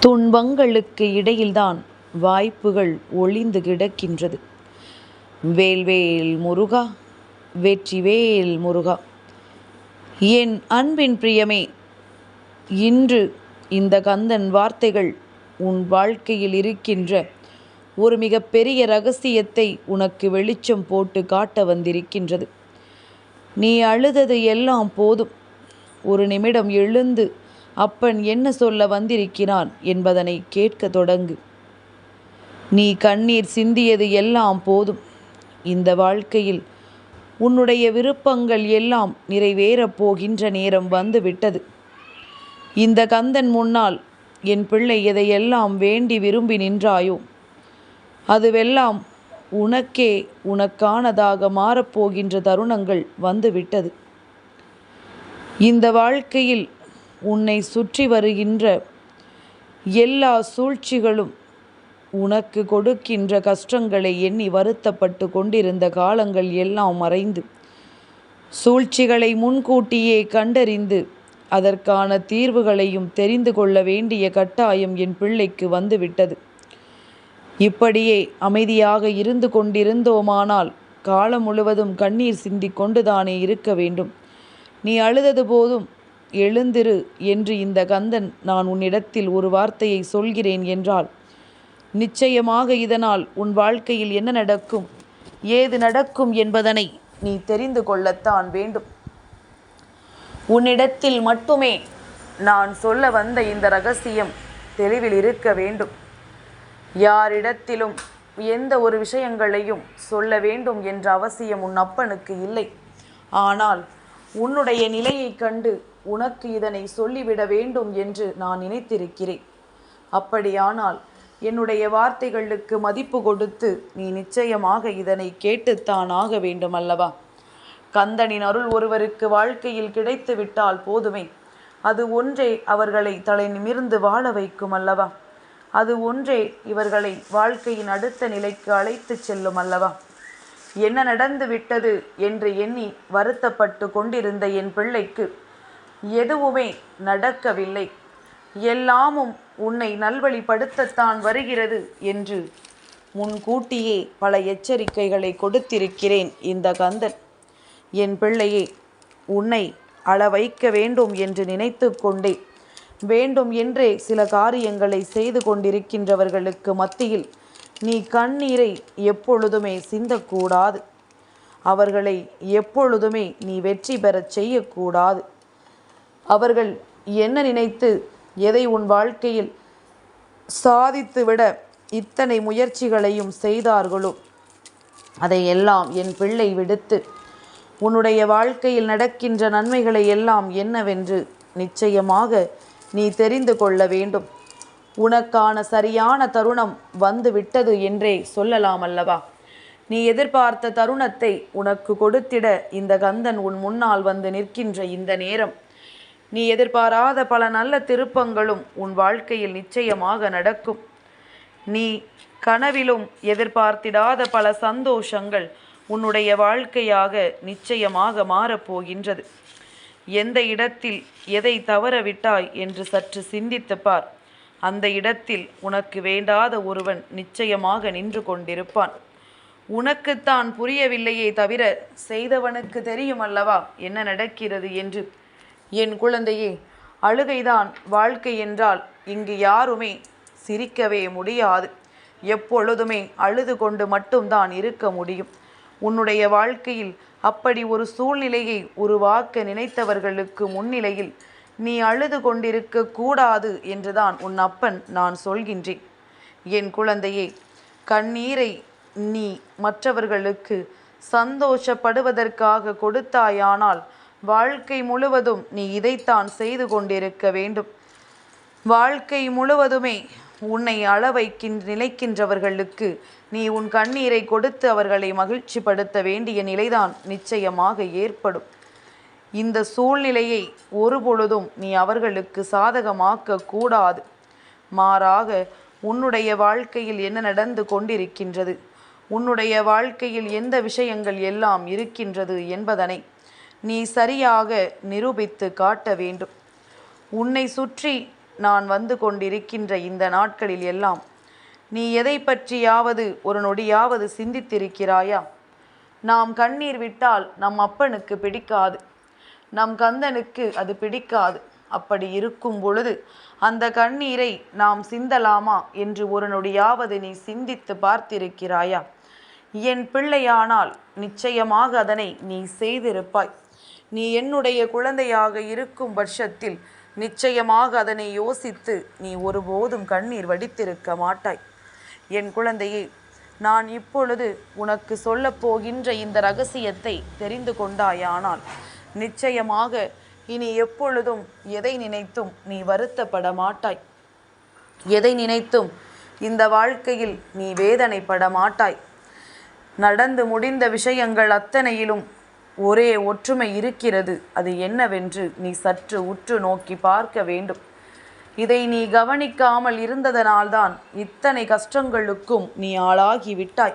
துன்பங்களுக்கு இடையில்தான் வாய்ப்புகள் ஒளிந்து கிடக்கின்றது. வேல்வேல் முருகா வெற்றிவேல் முருகா என் அன்பின் பிரியமே இன்று இந்த கந்தன் வார்த்தைகள் உன் வாழ்க்கையில் இருக்கின்ற ஒரு மிகப்பெரிய ரகசியத்தை உனக்கு வெளிச்சம் போட்டு காட்ட வந்திருக்கின்றது. நீ அழுதது எல்லாம் போதும். ஒரு நிமிடம் எழுந்து அப்பன் என்ன சொல்ல வந்திருக்கிறான் என்பதனை கேட்க தொடங்கு. நீ கண்ணீர் சிந்தியது எல்லாம் போதும். இந்த வாழ்க்கையில் உன்னுடைய விருப்பங்கள் எல்லாம் நிறைவேறப் போகின்ற நேரம் வந்து விட்டது இந்த கந்தன் முன்னால் என் பிள்ளை எதையெல்லாம் வேண்டி விரும்பி நின்றாயோ அதுவெல்லாம் உனக்கே உனக்கானதாக மாறப்போகின்ற தருணங்கள் வந்துவிட்டது. இந்த வாழ்க்கையில் உன்னை சுற்றி வருகின்ற எல்லா சூழ்ச்சிகளும் உனக்கு கொடுக்கின்ற கஷ்டங்களை எண்ணி வருத்தப்பட்டு கொண்டிருந்த காலங்கள் எல்லாம் மறைந்து சூழ்ச்சிகளை முன்கூட்டியே கண்டறிந்து அதற்கான தீர்வுகளையும் தெரிந்து கொள்ள வேண்டிய கட்டாயம் என் பிள்ளைக்கு வந்துவிட்டது. இப்படியே அமைதியாக இருந்து கொண்டிருந்தோமானால் காலம் முழுவதும் கண்ணீர் சிந்தி கொண்டுதானே இருக்க வேண்டும். நீ அழுதது போதும் எழுந்திரு என்று இந்த கந்தன் நான் உன்னிடத்தில் ஒரு வார்த்தையை சொல்கிறேன் என்றால் நிச்சயமாக இதனால் உன் வாழ்க்கையில் என்ன நடக்கும்? ஏது நடக்கும் என்பதனை நீ தெரிந்து கொள்ளத்தான் வேண்டும். உன்னிடத்தில் மட்டுமே நான் சொல்ல வந்த இந்த ரகசியம் தெளிவில் இருக்க வேண்டும். யாரிடத்திலும் எந்த ஒரு விஷயங்களையும் சொல்ல வேண்டும் என்ற அவசியம் உன் அப்பனுக்கு இல்லை. ஆனால் உன்னுடைய நிலையைக் கண்டு உனக்கு இதனை சொல்லிவிட வேண்டும் என்று நான் நினைத்திருக்கிறேன். அப்படியானால் என்னுடைய வார்த்தைகளுக்கு மதிப்பு கொடுத்து நீ நிச்சயமாக இதனை கேட்டுத்தான் ஆக வேண்டும் அல்லவா கந்தனின் அருள் ஒருவருக்கு வாழ்க்கையில் கிடைத்து விட்டால் போதுமே. அது ஒன்றே அவர்களை தலை நிமிர்ந்து வாழ வைக்கும் அல்லவா அது ஒன்றே இவர்களை வாழ்க்கையின் அடுத்த நிலைக்கு அழைத்துச் செல்லும் அல்லவா என்ன நடந்து விட்டது என்று எண்ணி வருத்தப்பட்டு கொண்டிருந்த என் பிள்ளைக்கு எதுவுமே நடக்கவில்லை. எல்லாமும் உன்னை நல்வழிப்படுத்தத்தான் வருகிறது என்று முன்கூட்டியே பல எச்சரிக்கைகளை கொடுத்திருக்கிறேன் இந்த கந்தன். என் பிள்ளையே உன்னை அள வைக்க வேண்டும் என்று நினைத்து கொண்டே வேண்டும் என்றே சில காரியங்களை செய்து கொண்டிருக்கின்றவர்களுக்கு மத்தியில் நீ கண்ணீரை எப்பொழுதுமே சிந்தக்கூடாது. அவர்களை எப்பொழுதுமே நீ வெற்றி பெறச் செய்யக்கூடாது. அவர்கள் என்ன நினைத்து எதை உன் வாழ்க்கையில் சாதித்துவிட இத்தனை முயற்சிகளையும் செய்தார்களோ அதையெல்லாம் என் பிள்ளை விடுத்து உன்னுடைய வாழ்க்கையில் நடக்கின்ற நன்மைகளை எல்லாம் என்னவென்று நிச்சயமாக நீ தெரிந்து கொள்ள வேண்டும். உனக்கான சரியான தருணம் வந்து விட்டது என்றே சொல்லலாம் அல்லவா? நீ எதிர்பார்த்த தருணத்தை உனக்கு கொடுத்திட இந்த கந்தன் உன் முன்னால் வந்து நிற்கின்ற இந்த நேரம். நீ எதிர்பாராத பல நல்ல திருப்பங்களும் உன் வாழ்க்கையில் நிச்சயமாக நடக்கும். நீ கனவிலும் எதிர்பார்த்திடாத பல சந்தோஷங்கள் உன்னுடைய வாழ்க்கையாக நிச்சயமாக மாறப்போகின்றது எந்த இடத்தில் எதை தவறவிட்டாய் என்று சற்று சிந்தித்து பார். அந்த இடத்தில் உனக்கு வேண்டாத ஒருவன் நிச்சயமாக நின்று கொண்டிருப்பான். உனக்குத்தான் புரியவில்லையே தவிர செய்தவனுக்கு தெரியும் அல்லவா என்ன நடக்கிறது என்று என் குழந்தையே அழுகைதான் வாழ்க்கை என்றால் இங்கு யாருமே சிரிக்கவே முடியாது. எப்பொழுதுமே அழுது கொண்டு மட்டும்தான் இருக்க முடியும். உன்னுடைய வாழ்க்கையில் அப்படி ஒரு சூழ்நிலையை உருவாக்க நினைத்தவர்களுக்கு முன்னிலையில் நீ அழுது கொண்டிருக்க கூடாது என்றுதான் உன் அப்பன் நான் சொல்கின்றேன். என் குழந்தையே கண்ணீரை நீ மற்றவர்களுக்கு சந்தோஷப்படுவதற்காக கொடுத்தாயானால் வாழ்க்கை முழுவதும் நீ இதைத்தான் செய்து கொண்டிருக்க வேண்டும். வாழ்க்கை முழுவதுமே உன்னை அளவைக்கின் நிலைக்கின்றவர்களுக்கு நீ உன் கண்ணீரை கொடுத்து அவர்களை மகிழ்ச்சிப்படுத்த வேண்டிய நிலைதான் நிச்சயமாக ஏற்படும். இந்த சூழ்நிலையை ஒருபொழுதும் நீ அவர்களுக்கு சாதகமாக்க கூடாது. மாறாக உன்னுடைய வாழ்க்கையில் என்ன நடந்து கொண்டிருக்கின்றது? உன்னுடைய வாழ்க்கையில் எந்த விஷயங்கள் எல்லாம் இருக்கின்றது என்பதனை நீ சரியாக நிரூபித்து காட்ட வேண்டும். உன்னை சுற்றி நான் வந்து கொண்டிருக்கின்ற இந்த நாட்களில் எல்லாம் நீ எதை பற்றியாவது ஒரு நொடியாவது சிந்தித்திருக்கிறாயா? நாம் கண்ணீர் விட்டால் நம் அப்பனுக்கு பிடிக்காது. நம் கந்தனுக்கு அது பிடிக்காது. அப்படி இருக்கும் பொழுது அந்த கண்ணீரை நாம் சிந்தலாமா என்று ஒரு நொடியாவது நீ சிந்தித்து பார்த்திருக்கிறாயா? என் பிள்ளையானால் நிச்சயமாக அதனை நீ செய்திருப்பாய். நீ என்னுடைய குழந்தையாக இருக்கும் பட்சத்தில் நிச்சயமாக அதனை யோசித்து நீ ஒருபோதும் கண்ணீர் வடித்திருக்க மாட்டாய். என் குழந்தையே நான் இப்பொழுது உனக்கு சொல்லப் போகின்ற இந்த ரகசியத்தை தெரிந்து கொண்டாயானால் நிச்சயமாக இனி எப்பொழுதும் எதை நினைத்தும் நீ வருத்தப்பட மாட்டாய். எதை நினைத்தும் இந்த வாழ்க்கையில் நீ வேதனைப்பட மாட்டாய். நடந்து முடிந்த விஷயங்கள் அத்தனையிலும் ஒரே ஒற்றுமை இருக்கிறது. அது என்னவென்று நீ சற்று உற்று நோக்கி பார்க்க வேண்டும். இதை நீ கவனிக்காமல் இருந்ததனால்தான் இத்தனை கஷ்டங்களுக்கும் நீ ஆளாகி விட்டாய்.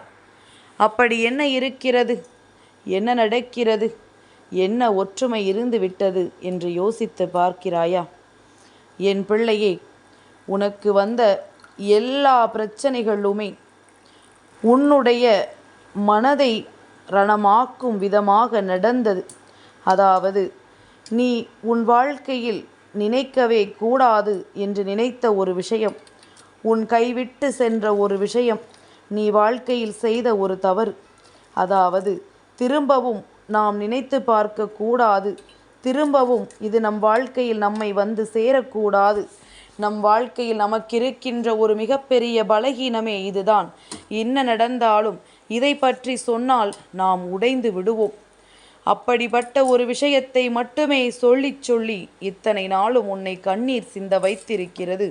அப்படி என்ன இருக்கிறது? என்ன நடக்கிறது? என்ன ஒற்றுமை இருந்து விட்டது என்று யோசித்து பார்க்கிறாயா? என் பிள்ளையே உனக்கு வந்த எல்லா பிரச்சனைகளுமே உன்னுடைய மனதை ரணமாக்கும் விதமாக நடந்தது. அதாவது நீ உன் வாழ்க்கையில் நினைக்கவே கூடாது என்று நினைத்த ஒரு விஷயம் உன் கைவிட்டு சென்ற ஒரு விஷயம் நீ வாழ்க்கையில் செய்த ஒரு தவறு. அதாவது திரும்பவும் நாம் நினைத்து பார்க்க கூடாது. திரும்பவும் இது நம் வாழ்க்கையில் நம்மை வந்து சேரக்கூடாது. நம் வாழ்க்கையில் நமக்கு இருக்கின்ற ஒரு மிகப்பெரிய பலகீனமே இதுதான். என்ன நடந்தாலும் இதை பற்றி சொன்னால் நாம் உடைந்து விடுவோம். அப்படிப்பட்ட ஒரு விஷயத்தை மட்டுமே சொல்லிச் சொல்லி இத்தனை நாளும் உன்னை கண்ணீர் சிந்த வைத்திருக்கிறது.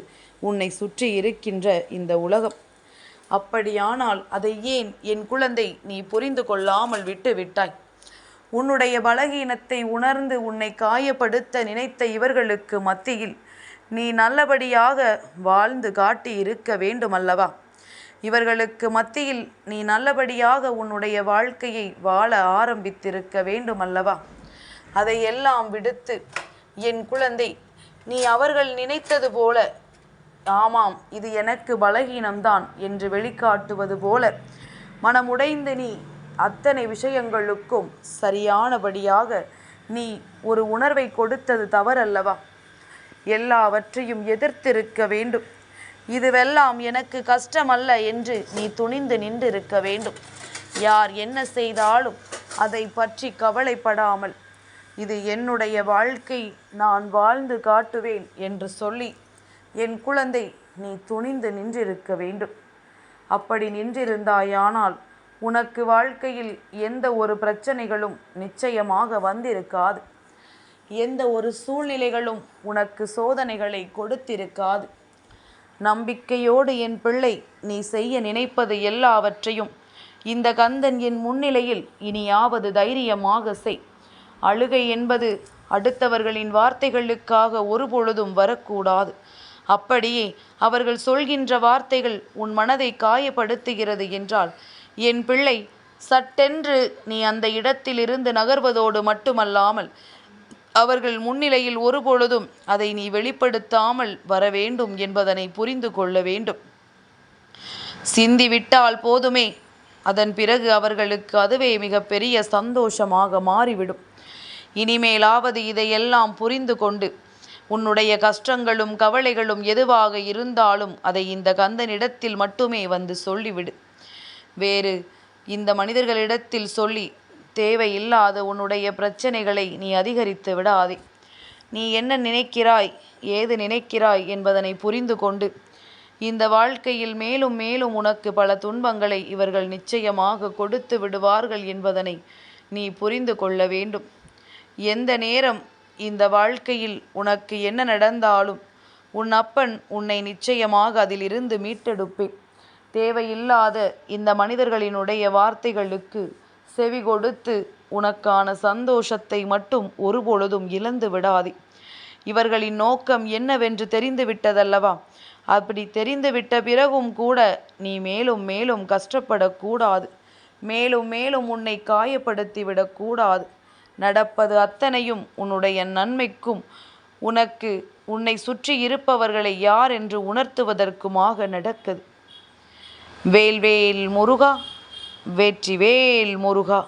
உன்னை சுற்றி இருக்கின்ற இந்த உலகம். அப்படியானால் அதை ஏன் என் குழந்தை நீ புரிந்து கொள்ளாமல் விட்டு விட்டாய்? உன்னுடைய பலகீனத்தை உணர்ந்து உன்னை காயப்படுத்த நினைத்த இவர்களுக்கு மத்தியில் நீ நல்லபடியாக வாழ்ந்து காட்டி இருக்க வேண்டுமல்லவா? இவர்களுக்கு மத்தியில் நீ நல்லபடியாக உன்னுடைய வாழ்க்கையை வாழ ஆரம்பித்திருக்க வேண்டுமல்லவா? அதையெல்லாம் விடுத்து என் குழந்தை நீ அவர்கள் நினைத்தது போல ஆமாம் இது எனக்கு பலகீனம்தான் என்று வெளிக்காட்டுவது போல மனமுடைந்து நீ அத்தனை விஷயங்களுக்கும் சரியானபடியாக நீ ஒரு உணர்வை கொடுத்தது தவறல்லவா? எல்லாவற்றையும் எதிர்த்திருக்க வேண்டும். இதுவெல்லாம் எனக்கு கஷ்டமல்ல என்று நீ துணிந்து நின்றிருக்க வேண்டும். யார் என்ன செய்தாலும் அதை பற்றி கவலைப்படாமல் இது என்னுடைய வாழ்க்கை நான் வாழ்ந்து காட்டுவேன் என்று சொல்லி என் குழந்தை நீ துணிந்து நின்றிருக்க வேண்டும். அப்படி நின்றிருந்தாயானால் உனக்கு வாழ்க்கையில் எந்த ஒரு பிரச்சனைகளும் நிச்சயமாக வந்திருக்காது. எந்த ஒரு சூழ்நிலைகளும் உனக்கு சோதனைகளை கொடுத்திருக்காது. நம்பிக்கையோடு என் பிள்ளை நீ செய்ய நினைப்பது எல்லாவற்றையும். இந்த கந்தன் என் முன்னிலையில் இனியாவது தைரியமாக செய். அழுகை என்பது அடுத்தவர்களின் வார்த்தைகளுக்காக ஒருபொழுதும் வரக்கூடாது. அப்படியே அவர்கள் சொல்கின்ற வார்த்தைகள் உன் மனதை காயப்படுத்துகிறது என்றால் என் பிள்ளை சட்டென்று நீ அந்த இடத்திலிருந்து நகர்வதோடு மட்டுமல்லாமல் அவர்கள் முன்னிலையில் ஒருபொழுதும் அதை நீ வெளிப்படுத்தாமல் வர வேண்டும் என்பதனை புரிந்து கொள்ள வேண்டும். சிந்திவிட்டால் போதுமே. அதன் பிறகு அவர்களுக்கு அதுவே மிகப்பெரிய சந்தோஷமாக மாறிவிடும். இனிமேலாவது இதையெல்லாம் புரிந்து கொண்டு உன்னுடைய கஷ்டங்களும் கவலைகளும் எதுவாக இருந்தாலும் அதை இந்த கந்தனிடத்தில் மட்டுமே வந்து சொல்லிவிடு. வேறு இந்த மனிதர்களிடத்தில் சொல்லி தேவையில்லாத உன்னுடைய பிரச்சனைகளை நீ அதிகரித்து விடாதே. நீ என்ன நினைக்கிறாய் ஏது நினைக்கிறாய் என்பதனை புரிந்து கொண்டு இந்த வாழ்க்கையில் மேலும் மேலும் உனக்கு பல துன்பங்களை இவர்கள் நிச்சயமாக கொடுத்து விடுவார்கள் என்பதனை நீ புரிந்து கொள்ள வேண்டும். எந்த நேரம் இந்த வாழ்க்கையில் உனக்கு என்ன நடந்தாலும் உன் அப்பன் உன்னை நிச்சயமாக அதிலிருந்து மீட்டெடுப்பேன். தேவையில்லாத இந்த மனிதர்களினுடைய வார்த்தைகளுக்கு செவி கொடுத்து உனக்கான சந்தோஷத்தை மட்டும் ஒருபொழுதும் இழந்து விடாதே. இவர்களின் நோக்கம் என்னவென்று தெரிந்துவிட்டதல்லவா? அப்படி தெரிந்துவிட்ட பிறகும் கூட நீ மேலும் மேலும் கஷ்டப்படக்கூடாது. மேலும் மேலும் உன்னை காயப்படுத்தி விடக்கூடாது நடப்பது அத்தனையும் உன்னுடைய நன்மைக்கும் உனக்கு உன்னை சுற்றி இருப்பவர்களை யார் என்று உணர்த்துவதற்குமாக நடக்குது. வேல்வேல் முருகா வெற்றிவேல் முருகா.